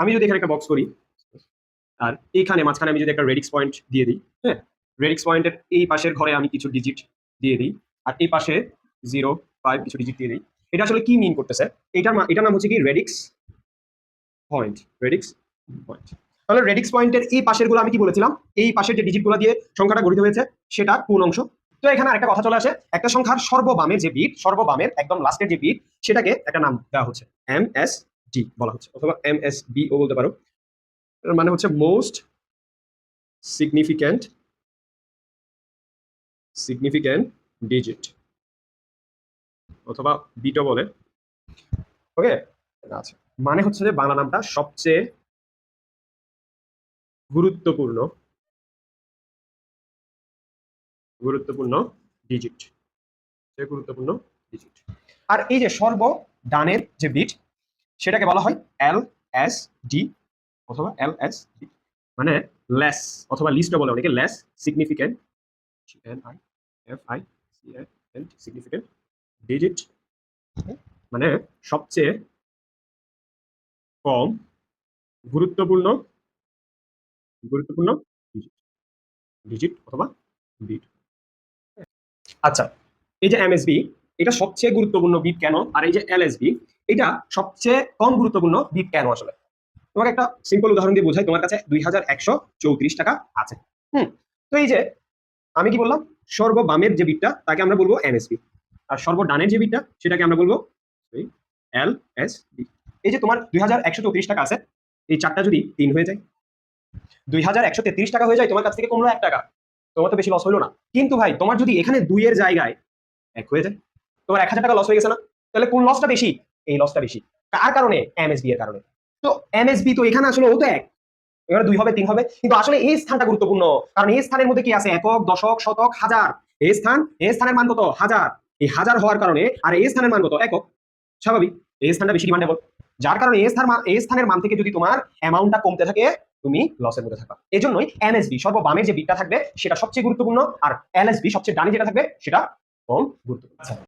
আমি যদি এখানে একটা বক্স করি, আর এইখানে মাঝখানে আমি যদি একটা রেডিক্স পয়েন্ট দিয়ে দিই হ্যাঁ? রেডিক্স পয়েন্টের এই পাশের ঘরে আমি কিছু ডিজিট দিয়ে দিই, আর এই পাশে জিরো ফাইভ কিছু ডিজিট দিয়ে দিই। এটা আসলে কি মিন করতেছে? এটার এটার নাম হচ্ছে কি? রেডিক্স পয়েন্ট রেডিক্স পয়েন্ট তাহলে রেডিক্স পয়েন্টের এই পাশেরগুলো আমি কি বলেছিলাম? এই পাশের যে ডিজিটগুলো দিয়ে সংখ্যাটা গঠিত হয়েছে, সেটা কোন অংশ? তো এখানে আরেকটা কথা চলে আসে, একটা সংখ্যার সর্ববামের যে বিট সর্ববামের একদম লাস্টের যে বিট সেটাকে একটা নাম দেওয়া হচ্ছে এম এস ডি বলা হচ্ছে, অথবা এম এস বি ও বলতে পারো। এর মানে হচ্ছে মোস্ট সিগনিফিক্যান্ট সিগনিফিক্যান্ট ডিজিট অথবা বিটও বলে। ওকে আচ্ছা মানে হচ্ছে যে বাংলা নামটা সবচেয়ে গুরুত্বপূর্ণ গুরুত্বপূর্ণ ডিজিট গুরুত্বপূর্ণ ডিজিট আর এই যে সর্ব ডানের যে বিট সেটাকে বলা হয় এল এস ডি অথবা এল এস ডি মানে লেস অথবা লিস্টও বলে অনেকে less significant N I F I C N significant digit মানে সবচেয়ে কম গুরুত্বপূর্ণ গুরুত্বপূর্ণ ডিজিট ডিজিট অথবা বিট আচ্ছা এই যে এমএসবি এটা সবচেয়ে গুরুত্বপূর্ণ বিট কেন? আর এই যে এলএসবি এটা সবচেয়ে কম গুরুত্বপূর্ণ বিট কেন আসলে? তোমাকে একটা সিম্পল উদাহরণ দিয়ে বোঝাই, তোমার কাছে দুই হাজার একশো চৌত্রিশ টাকা আছে। হুম, তো এই যে আমি কি বললাম? সর্ব বামের যে বিটটা তাকে আমরা বলব এমএসবি আর সর্ব ডানের যে বিটটা সেটাকে আমরা বলব এল এস বি এই যে তোমার দুই হাজার একশো চৌত্রিশ টাকা আছে, এই চারটা যদি তিন হয়ে যায়, দুই হাজার একশো তেত্রিশ টাকা হয়ে যায়, তোমার কাছ থেকে কমলো এক টাকা। তোমার তো বেশি লস হলো না। কিন্তু ভাই, তোমার যদি এখানে দুইয়ের জায়গায় এক হয়ে যায়, তোমার এক হাজার টাকা লস হয়ে গেছে না? তাহলে কোন লসটা বেশি? এই লসটা বেশি। কার কারণে? এমএসবি এর কারণে। তো এমএসবি তো এখানে আসলে ও তো এক। এবার দুই হবে, তিন হবে। কিন্তু আসলে এই স্থানটা গুরুত্বপূর্ণ। কারণ এই স্থানের মধ্যে কি আছে? একক, দশক, শতক, হাজার। এই স্থান, এই স্থানের মান কত? হাজার। এই হাজার হওয়ার কারণে আর এই স্থানের মান কত? একক। স্বাভাবিক। এই স্থানটা বেশি ডিমান্ডেবল যার কারণে এই স্থান এই স্থানের মান থেকে যদি তোমার অ্যামাউন্টটা কমতে থাকে, তুমি লসের মধ্যে থাকবা। এই জন্যই এনএসবি সর্ববামের যে বিটটা থাকবে, সেটা সবচেয়ে গুরুত্বপূর্ণ। আর এলএসবি সবচেয়ে ডানে যেটা থাকবে, সেটা কম গুরুত্বপূর্ণ। আচ্ছা।